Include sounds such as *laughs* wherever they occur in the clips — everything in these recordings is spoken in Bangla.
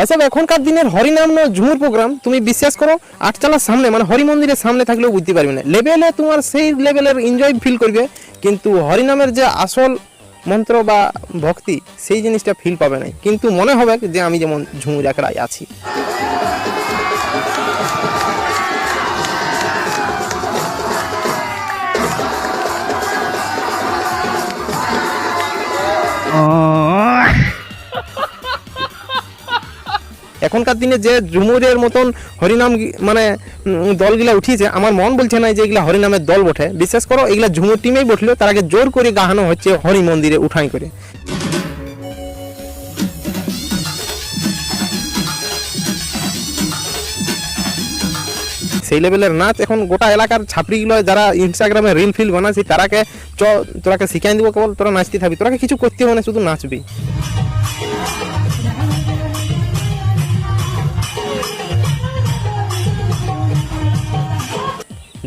ভাইসাব এখনকার দিনের হরিনাম ন ঝুমুর প্রোগ্রাম, তুমি বিশ্বাস করো আটচালার সামনে মানে হরি মন্দিরের সামনে থাকলেও বুঝতে পারবে না। লেভেলে তোমার সেই লেভেলের এনজয় ফিল করবে, কিন্তু হরিনামের যে আসল মন্ত্র বা ভক্তি, সেই জিনিসটা ফিল পাবে না। কিন্তু মনে হবে যে আমি যেমন ঝুমুর একড়ায় আছি। এখনকার দিনে যে ঝুমুরের মতন হরিনাম মানে দলগুলা উঠিয়েছে, আমার মন বলছে না যে এগুলা হরিনামের দল বটে। বিশ্বাস করো এগুলা ঝুমুর টিমেই বসল তার আগে জোর করে গাহানো হচ্ছে হরি মন্দিরে উঠাই করে। সেই লেভেলের নাচ এখন গোটা এলাকার ছাপড়িগুলো যারা ইনস্টাগ্রামে রিল ফিল বানাচ্ছি, তারাকে চ তোরাকে শিখাই দিব, কেবল তোরা নাচতে থাকবি, তোরাকে কিছু করতে হবে না, শুধু নাচবি।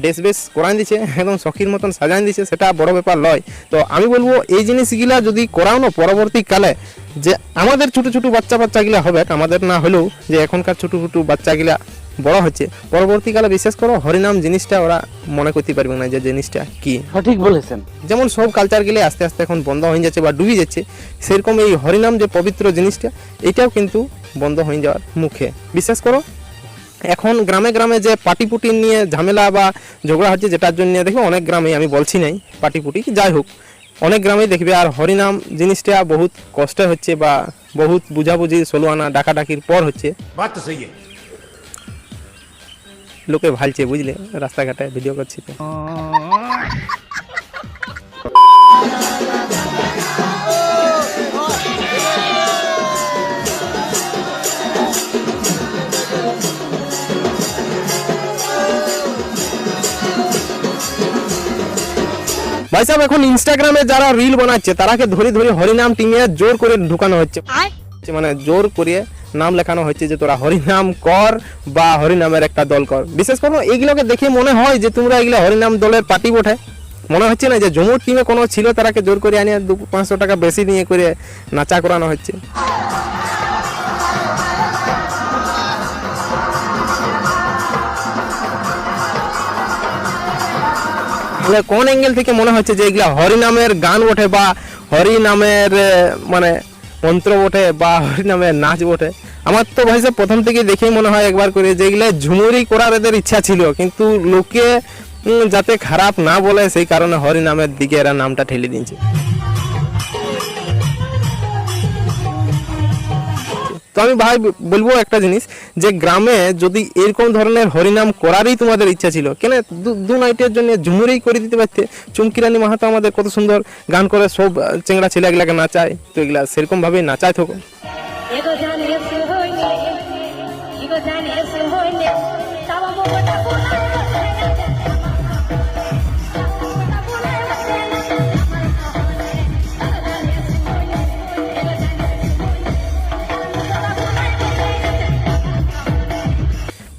ড্রেস বেশ করাই দিছে একদম শখের মতন সাজাই দিছে সেটা বড় ব্যাপার নয় তো আমি বলব এই জিনিসগুলা যদি করাও না পরবর্তীকালে যে আমাদের ছোট ছোট বাচ্চা বাচ্চাগুলা হবে আমাদের না হলেও যে এখনকার ছোটো ছোটো বাচ্চাগুলা বড় হচ্ছে পরবর্তীকালে বিশেষ করে হরিনাম জিনিসটা ওরা মনে করতে পারবে না যে জিনিসটা কি। সঠিক বলেছেন। যেমন সব কালচার গেলে আস্তে আস্তে এখন বন্ধ হয়ে যাচ্ছে বা ডুবে যাচ্ছে সেরকম এই হরিনাম যে পবিত্র জিনিসটা এটাও কিন্তু বন্ধ হয়ে যাওয়ার মুখে। বিশ্বাস করো এখন গ্রামে গ্রামে যে পাটিপুটি নিয়ে ঝামেলা বা ঝগড়া হচ্ছে যেটার জন্য দেখবে অনেক গ্রামে আমি বলছি নাই পাটিপুটি যাই হোক অনেক গ্রামেই দেখবে আর হরিনাম জিনিসটা বহুত কষ্ট হচ্ছে বা বহুত বুঝাবুঝি সোলোয়ানা ডাকাডাকির পর হচ্ছে। লোকে ভালছে বুঝলে রাস্তাঘাটে ভিডিও করছি তো। *laughs* ভাই সাহেব এখন ইনস্টাগ্রামে যারা রিল বানাচ্ছে তারাকে ধরে ধরে হরিনাম টিমে জোর করে ঢুকানো হচ্ছে। মানে জোর করে নাম লেখানো হচ্ছে যে তোরা হরিনাম কর বা হরিনামের একটা দল কর। বিশেষ করে এইগুলোকে দেখে মনে হয় যে তোমরা এগুলো হরিনাম দলের পার্টি বটে। মনে হচ্ছে না যে জমুর টিমে কোনো ছিল তারাকে জোর করে আনিয়ে দু পাঁচশো টাকা বেশি নিয়ে করে নাচা করানো হচ্ছে। তাহলে কোন অ্যাঙ্গেল থেকে মনে হচ্ছে যে এগুলা হরিনামের গান ওঠে বা হরিনামের মানে মন্ত্র ওঠে বা হরিনামের নাচ ওঠে? আমার তো ভাই প্রথম থেকে দেখেই মনে হয় একবার করে যে এগুলো ঝুমুরি করার এদের ইচ্ছা ছিল, কিন্তু লোকে যাতে খারাপ না বলে সেই কারণে হরিনামের দিকে এরা নামটা ঠেলে দিয়েছে। তো আমি ভাই বলব একটা জিনিস, যে গ্রামে যদি এরকম ধরনের হরিনাম করারই তোমাদের ইচ্ছা ছিল, কেন দু- নাইটের জন্য ঝুমুরেই করে দিতে পারতে? চুমকিরানি মাহাতো আমাদের কত সুন্দর গান করে, সব চেংড়া ছেলে এগুলাকে নাচায়, তো এগুলা সেরকমভাবেই নাচায় থাকো।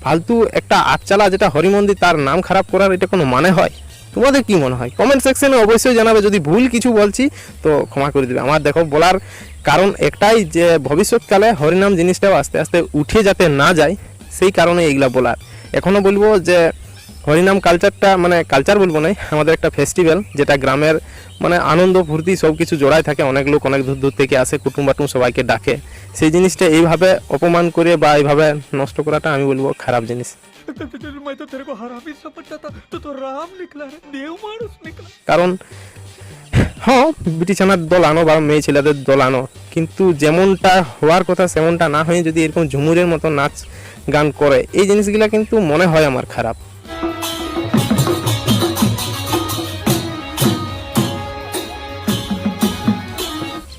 ফালতু একটা আটচালা যেটা হরিমন্দির তার নাম খারাপ করার এটা কোনো মানে হয়? তোমাদের কি মনে হয়? কমেন্ট সেকশনে অবশ্যই জানাবে। যদি ভুল কিছু বলছি, তো ক্ষমা করে দেবে। আমার দেখো, বলার কারণ একটাই যে, ভবিষ্যৎকালে হরিনাম জিনিসটাও আস্তে আস্তে উঠে যাতে না যায়, সেই কারণে এইগুলা বলার। এখনও বলব যে, হরিনাম কালচারটা মানে কালচার বলব না আমাদের একটা ফেস্টিভ্যাল যেটা গ্রামের মানে আনন্দ, ফুর্তি সব কিছু জড়ায় থাকে। অনেক লোক অনেক দূর দূর থেকে আসে কুটুম বাটুম সবাইকে ডাকে। সেই জিনিসটা এইভাবে অপমান করে বা এইভাবে নষ্ট করাটা আমি বলব খারাপ জিনিস। কারণ হ্যাঁ বিটিছানার দল আনো বা মেয়ে ছেলেদের দল আনো, কিন্তু যেমনটা হওয়ার কথা সেমনটা না হয়ে যদি এরকম ঝুমুরের মতো নাচ গান করে, এই জিনিসগুলো কিন্তু মনে হয় আমার খারাপ।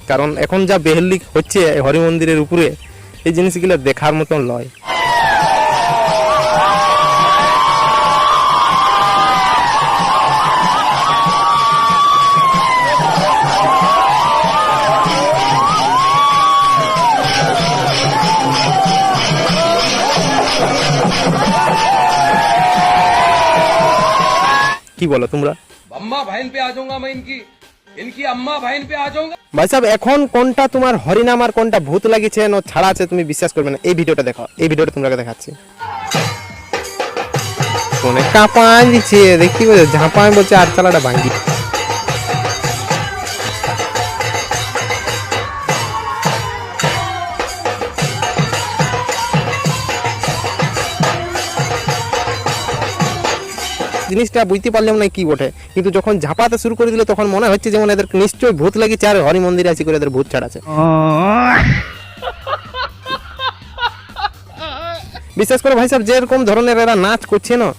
কারণ এখন যা বেহল্লিক হচ্ছে হরি মন্দিরের উপরে, এই জিনিসগুলো দেখার মতন লয়। কি বলো তোমরা? আম্মা ভাইন পে আ মা ইনকি ইনকি আম্মা ভাইন পে আ ভাই সাহেব, এখন কোনটা তোমার হরিনাম আর কোনটা ভূত লাগিয়েছে না ছাড়া আছে, তুমি বিশ্বাস করবে না। এই ভিডিওটা দেখো, এই ভিডিওটা তোমাকে দেখাচ্ছি। কোনে কাঁপাই দিচ্ছে পাচ্ছ? ঝাঁপাই বলছে, আর চালাটা ভাঙ্গি জিনিসটা বুঝতে পারলাম না কি বটে। কিন্তু যখন ঝাপাতে শুরু করে দিল তখন মনে হচ্ছে যেমন এদের নিশ্চয়ই ভূত লাগিছে আর হরি মন্দিরে আসি করে এদের ভূত ছাড়াছে। বিশেষ করে ভাই সাহেব যেরকম ধরনের এরা নাচ করছে না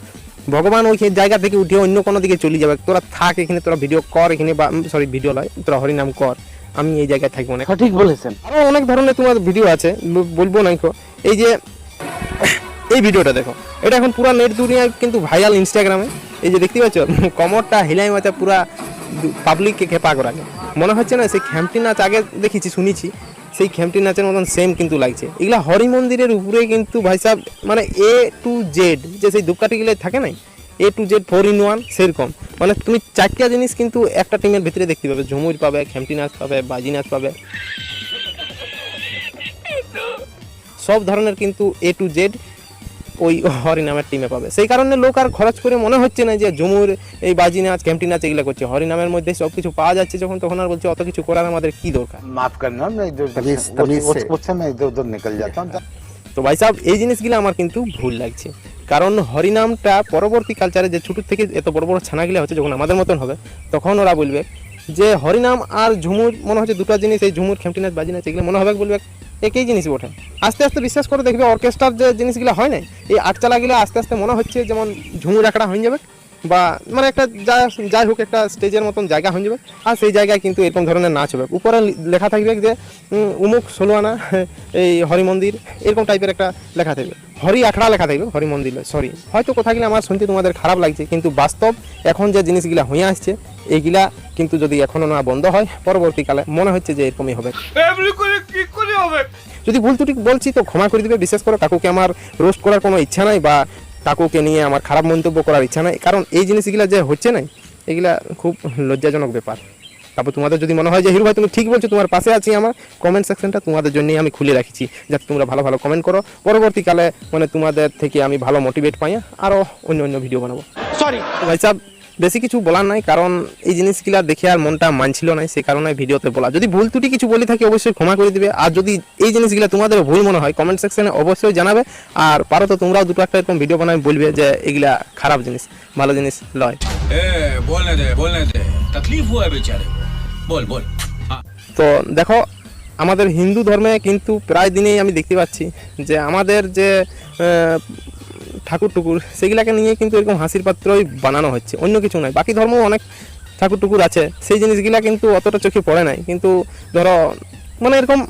ভগবান ওই জায়গা থেকে উঠে অন্য কোনো দিকে চলে যাবে। তোরা থাক এখানে তোরা ভিডিও কর এখানে বা সরি ভিডিও নয় তোরা হরিনাম কর আমি এই জায়গায় থাকব না ঠিক বলেছেন। আরও অনেক ধরনের তোমার ভিডিও আছে বলব না। এই যে এই ভিডিওটা দেখো। এটা এখন পুরো নেট দুনিয়ায় কিন্তু ভাইরাল ইনস্টাগ্রামে এই যে দেখতে পাচ্ছ, কমরটা হিলাই মাথা পুরা পাবলিককে খেপা করাকে মনে হচ্ছে না সেই খ্যামটি নাচ আগে দেখেছি, শুনেছি। সেই খ্যামটি নাচের মতন সেম কিন্তু লাগছে। এগুলা হরি মন্দিরের উপরে কিন্তু ভাই সাহেব মানে এ টু জেড যে সেই ধূপকাঠিগুলো থাকে নাই A to Z four in one সেরকম। মানে তুমি চারটা জিনিস কিন্তু একটা টিমের ভিতরে দেখতে পাবে। ঝুমুর পাবে খ্যামটি নাচ পাবে বাজি নাচ পাবে। সব ধরনের কিন্তু এ টু জেড ওই হরিনামের টিমে পাবে। সেই কারণে লোক আর খরচ করে মনে হচ্ছে না যে জমুর এই বাজি নাচ ক্যাম্পটি নাচ এগুলো করছে। হরিনামের মধ্যে সব কিছু পাওয়া যাচ্ছে যখন তখন আর বলছে অত কিছু করার আমাদের কি দরকার? মাফ তো ভাই সাহেব এই জিনিসগুলো আমার কিন্তু ভুল লাগছে। কারণ হরিনামটা পরবর্তী কালচারে যে ছোটোর থেকে এত বড় বড় ছানাগুলো হচ্ছে যখন আমাদের মতন হবে তখন ওরা বলবে যে হরিনাম আর ঝুমুর মনে হচ্ছে দুটো জিনিস এই ঝুমুর খেমটি নাচ বাজি নাচ এগুলো মনে হবে বলবে? একই জিনিস ওঠে। আস্তে আস্তে বিশ্বাস করে দেখবে অর্কেস্ট্রার যে জিনিসগুলো হয় না এই আটচালাগুলো আস্তে আস্তে মনে হচ্ছে যেমন ঝুমুর আঁকড়া হয়ে যাবে। বা মানে একটা যা যাই হোক একটা স্টেজের মতন জায়গা হয়ে যাবে। আর সেই জায়গায় কিন্তু এরকম ধরনের নাচ হবে। উপরে লেখা থাকবে যে উমুক ষোলো আনা *laughs* এই হরি মন্দির এরকম টাইপের একটা লেখা থাকবে। হরি আখড়া লেখা থাকবে হরি মন্দির সরি হয়তো কথাগুলো আমার শুনতে তোমাদের খারাপ লাগছে কিন্তু বাস্তব এখন যে জিনিসগুলা হয়ে আসছে এইগুলা কিন্তু যদি এখনও না বন্ধ হয় পরবর্তীকালে মনে হচ্ছে যে এরকমই হবে। যদি ভুল ত্রুটি বলছি তো ক্ষমা করে দিবে বিশেষ করে কাকুকে আমার রোস্ট করার কোনো ইচ্ছা নাই বা কাকুকে নিয়ে আমার খারাপ মন্তব্য করার ইচ্ছা নাই। কারণ এই জিনিসগুলো যে হচ্ছে না এগুলা খুব লজ্জাজনক ব্যাপার। তারপর তোমাদের যদি মনে হয় যে হিরু ভাই তুমি ঠিক বলছো তোমার পাশে আছি আমার। কমেন্ট সেকশনটা তোমাদের জন্যই আমি খুলে রাখছি যাতে তোমরা ভালো ভালো কমেন্ট করো। পরবর্তীকালে মানে তোমাদের থেকে আমি ভালো মোটিভেট পাই আরও অন্য অন্য ভিডিও বানাবো। সরি ভাই সাহেব বেশি কিছু বলার নাই কারণ এই জিনিসগুলো দেখে আর মনটা মানছিল না সেই কারণে ভিডিওতে বলা। যদি ভুল ত্রুটি কিছু বলে থাকি অবশ্যই ক্ষমা করে দিবে আর যদি এই জিনিসগুলো তোমাদের ভুল মনে হয় কমেন্ট সেকশনে অবশ্যই জানাবে আর পারো তো তোমরাও দুটো একটা এরকম ভিডিও বানাবে বলবে যে এগুলা খারাপ জিনিস ভালো জিনিস লয়। বল বল তো দেখো আমাদের হিন্দু ধর্মে কিন্তু প্রায় দিনেই আমি দেখতে পাচ্ছি যে আমাদের যে ঠাকুর টুকুর সেগুলাকে নিয়ে কিন্তু এরকম হাসির পাত্রই বানানো হচ্ছে। অন্য কিছু নয় বাকি ধর্ম অনেক ঠাকুর টুকুর আছে। সেই জিনিসগুলা কিন্তু অতটা চোখে পড়ে নাই। কিন্তু ধরো মানে এরকম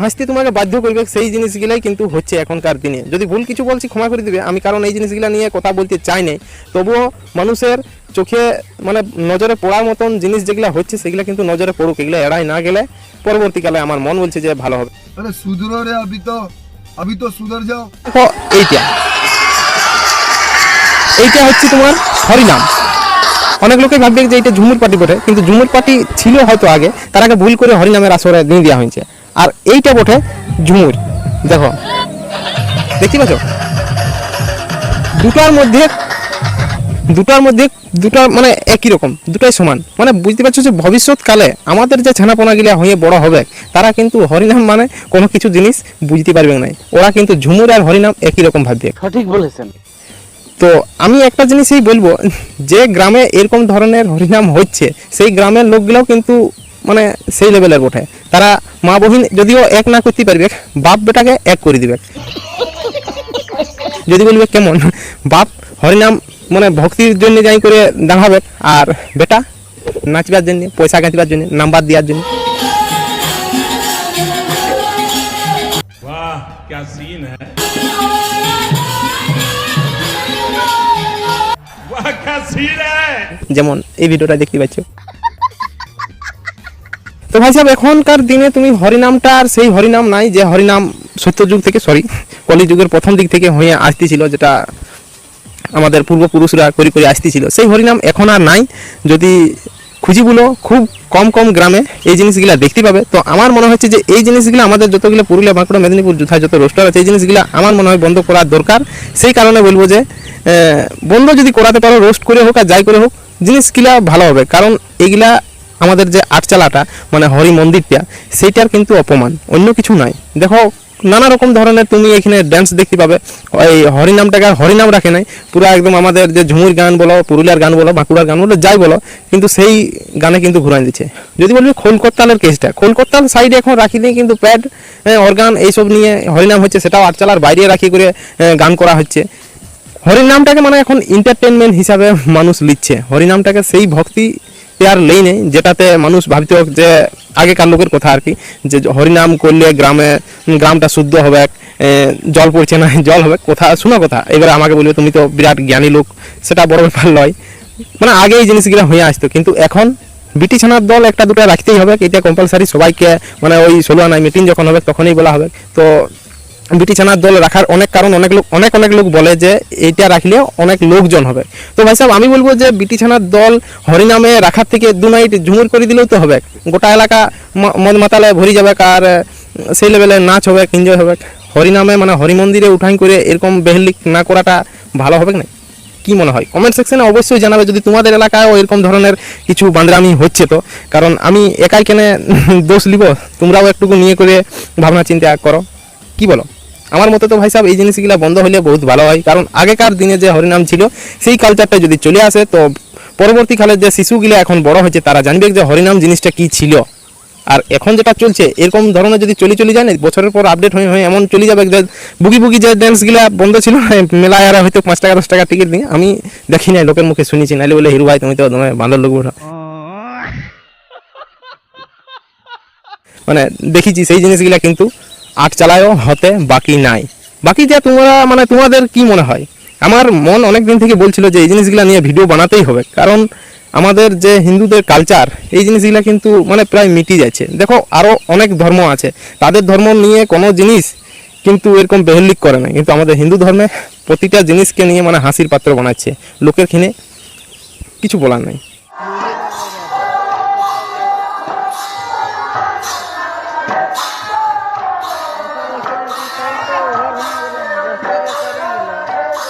হাসতে তোমাকে বাধ্য করবে সেই জিনিসগুলাই কিন্তু হচ্ছে এখনকার দিনে। যদি ভুল কিছু বলছি ক্ষমা করে দিবে। আমি কারণ এই জিনিসগুলো নিয়ে কথা বলতে চাই নাই। তবুও মানুষের চোখে মানে নজরে পড়ার মতন জিনিস যেগুলো হচ্ছে সেগুলো কিন্তু নজরে পড়ুক। এগুলো এড়াই না গেলে পরবর্তীকালে আমার মন বলছে যে ভালো হবে। এইটা। এইটা হচ্ছে তোমার হরিনাম। অনেক লোকে ভাববে যে এটা ঝুমুর পার্টি বটে, কিন্তু ঝুমুর পার্টি ছিল হয়তো আগে, তার আগে ভুল করে হরিনামের আসরে দিয়ে দেওয়া হয়েছে। আর এইটা বটে ঝুমুর। দেখো, দেখতে পাচ্ছ? দুটার মধ্যে দুটার মধ্যে দুটা মানে একই রকম, দুটাই সমান। মানে বুঝতে পারছ যে ভবিষ্যৎকালে আমাদের যে ছানাপোনাগুলা হয়ে বড় হবে, তারা কিন্তু হরিনাম মানে কোনো কিছু জিনিস বুঝতে পারবে না ওরা কিন্তু ঝুমুর আর হরিনাম একই রকম ভাববে। সঠিক বলেছেন। তো আমি একটা জিনিসই বলব, যে গ্রামে এরকম ধরনের হরিনাম হচ্ছে, সেই গ্রামের লোকগুলোও কিন্তু মানে সেই লেভেলের বটে তারা মা বহিন যদিও এক না করতে পারবে, বাপ বেটাকে এক করে দিবে। যদি বলবে কেমন? বাপ হরিনাম মানে ভক্তির জন্য যাই করে দাঁড়াবে আর বেটা নাচবার জন্য, পয়সা গাঁচবার জন্য, নাম্বার দেওয়ার জন্য। ক্যা সিন যেমন এই ভিডিওটা দেখতে পাচ্ছ। তো ভাই সাহেব, এখনকার দিনে তুমি হরিনামটা আর সেই হরিনাম নাই, যে হরিনাম সত্যযুগ থেকে সরি কলিযুগের প্রথম দিক থেকে হয়ে আসতেছিল, যেটা আমাদের পূর্বপুরুষরা করে করে আসতেছিল। সেই হরিনাম এখন আর নাই। যদি খুঁজিগুলো খুব কম কম গ্রামে এই জিনিসগুলো দেখতে পাবে। তো আমার মনে হচ্ছে যে এই জিনিসগুলো আমাদের যতগুলো পুরুলিয়া, বাঁকুড়া, মেদিনীপুর যথা যত রোস্টার আছে, এই জিনিসগুলো আমার মনে হয় বন্ধ করার দরকার। সেই কারণে বলব যে বন্ধ যদি করাতে পারো, রোস্ট করে হোক আর যাই করে হোক, জিনিসগুলা ভালো হবে। কারণ এইগুলা আমাদের যে আটচালাটা মানে হরি মন্দিরটা, সেইটার কিন্তু অপমান, অন্য কিছু নাই। দেখো, নানা রকম ধরনের তুমি এখানে ড্যান্স দেখতে পাবে। এই হরিনামটাকে আর হরিনাম রাখে নাই। পুরো একদম আমাদের যে ঝুমুর গান বলো, পুরুলিয়ার গান বলো, বাঁকুড়ার গান বলো, যাই বলো, কিন্তু সেই গানে কিন্তু ঘুরাই দিচ্ছে। যদি বলবি খোলকত্তালের কেসটা খোলকত্তাল সাইডে এখন রাখি নেই, কিন্তু প্যাড অর্গান এইসব নিয়ে হরিনাম হচ্ছে, সেটাও আটচালার বাইরে রাখি করে গান করা হচ্ছে। হরিনামটাকে মানে এখন এন্টারটেনমেন্ট হিসাবে মানুষ লিখছে। হরিনামটাকে সেই ভক্তি আর লেই নেই, যেটাতে মানুষ ভাবতে যে আগেকার লোকের কথা আর কি, যে হরিনাম করলে গ্রামে, গ্রামটা শুদ্ধ হবে জল পড়ছে না, *laughs* জল হবে, কথা শোনো কথা। এবারে আমাকে বলবে, তুমি তো বিরাট জ্ঞানী লোক, সেটা বড় ব্যাপার নয়। মানে আগে এই জিনিসগুলো হয়ে আসতো, কিন্তু এখন বিটি ছানার দল একটা দুটো রাখতেই হবে, এটা কম্পালসারি সবাইকে মানে ওই ষোলো আনায় মিটিং যখন হবে, তখনই বলা হবে। তো বিটি ছানার দল রাখার অনেক কারণ, অনেক লোক অনেক অনেক লোক বলে যে এইটা রাখলে অনেক লোকজন হবে। তো ভাই সাহেব, আমি বলব যে বিটি ছানার দল হরিনামে রাখার থেকে দু নাইট ঝুমুর করে দিলেও তো হবে। গোটা এলাকা মদ মাতালে ভরি যাবে আর সেই লেভেলে নাচ হবে এনজয় হবে। হরিনামে মানে হরি মন্দিরে উঠাই করে এরকম বেহলিক না করাটা ভালো হবে না কি মনে হয়? কমেন্ট সেকশনে অবশ্যই জানাবে যদি তোমাদের এলাকায় এরকম ধরনের কিছু বান্দরামি হচ্ছে তো। কারণ আমি একাই কেনে *laughs* দোষ নিব তোমরাও একটুকু নিয়ে করে ভাবনা চিন্তা করো। কি বলো? আমার মতে তো ভাই সাহেব এই জিনিসগুলো বন্ধ হলে বহুত ভালো হয়। কারণ আগেকার দিনে যে হরিনাম ছিল সেই কালচারটা যদি চলে আসে তো পরবর্তীকালে যে শিশুগুলো এখন বড় হয়েছে তারা জানবে যে হরিনাম জিনিসটা কি ছিল। আর এখন যেটা চলছে এরকম ধরনের যদি চলে চলে যায় না বছরের পর আপডেট হয়ে হয়ে এমন চলে যাবে যে বুগি বুগি যে ড্যান্সগুলো বন্ধ ছিল না, মেলায় আর হয়তো পাঁচ টাকা দশ টাকা টিকিট দিয়ে আমি দেখি নাই লোকের মুখে শুনেছি। নাহলে বলে হিরু ভাই তুমি তো তোমার বান্দর লোক মানে দেখিছি সেই জিনিসগুলা কিন্তু আট চালায়ও হতে বাকি নাই। বাকি যা তোমরা মানে তোমাদের কি মনে হয়? আমার মন অনেক দিন থেকে বলছিল যে এই জিনিসগুলো নিয়ে ভিডিও বানাতেই হবে, কারণ আমাদের যে হিন্দুদের কালচার এই জিনিসগুলো কিন্তু মানে প্রায় মিটি যাচ্ছে। দেখো আরও অনেক ধর্ম আছে। তাদের ধর্ম নিয়ে কোনো জিনিস কিন্তু এরকম বেহলিক করে না। কিন্তু আমাদের হিন্দু ধর্মে প্রতিটা জিনিসকে নিয়ে মানে হাসির পাত্র বানাচ্ছে। লোকের খিনে কিছু বলার নেই।